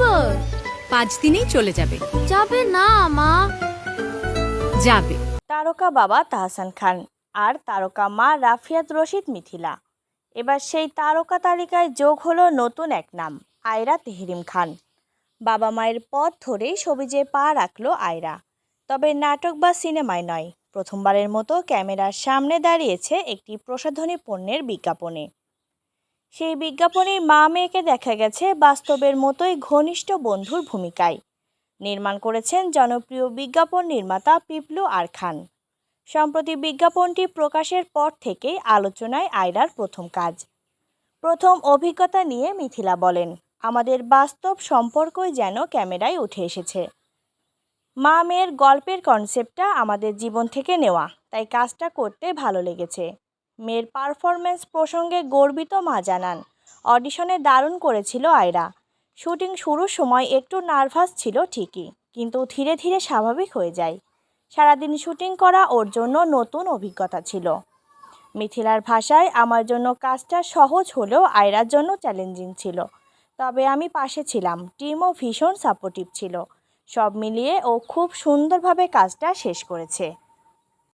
পর পাঁচ দিনেই চলে যাবে। যাবে না মা। যাবে। তারকা বাবা তাহসান খান আর তারকা মা রাফিয়াত রশিদ মিথিলা। এবার সেই তারকা তালিকায় যোগ হলো নতুন এক নাম আয়রা তেহরিম খান। বাবা মায়ের পথ ধরেই সবিজে পা রাখল আয়রা। তবে নাটক বা সিনেমায় নয় প্রথমবারের মতো ক্যামেরার সামনে দাঁড়িয়েছে একটি প্রসাধনী পণ্যের বিজ্ঞাপনে। সেই বিজ্ঞাপনে মা মেয়েকে দেখা গেছে বাস্তবের মতোই ঘনিষ্ঠ বন্ধুর ভূমিকায়। নির্মাণ করেছেন জনপ্রিয় বিজ্ঞাপন নির্মাতা পিপলু আর খান। সম্প্রতি বিজ্ঞাপনটি প্রকাশের পর থেকেই আলোচনায় আয়রার প্রথম কাজ। প্রথম অভিজ্ঞতা নিয়ে মিথিলা বলেন, আমাদের বাস্তব সম্পর্কই যেন ক্যামেরায় উঠে এসেছে। মা মেয়ের গল্পের কনসেপ্টটা আমাদের জীবন থেকে নেওয়া, তাই কাজটা করতে ভালো লেগেছে। মেয়ের পারফরমেন্স প্রসঙ্গে গর্বিত মা জানান অডিশনে দারুণ করেছিল আয়রা। শুটিং শুরুর সময় একটু নার্ভাস ছিল ঠিকই, কিন্তু ধীরে ধীরে স্বাভাবিক হয়ে যায়। সারাদিন শুটিং করা ওর জন্য নতুন অভিজ্ঞতা ছিল। মিথিলার ভাষায়, আমার জন্য কাজটা সহজ হলেও আয়রার জন্য চ্যালেঞ্জিং ছিল। তবে আমি পাশে ছিলাম, টিমও ভীষণ সাপোর্টিভ ছিল। সব মিলিয়ে ও খুব সুন্দরভাবে কাজটা শেষ করেছে।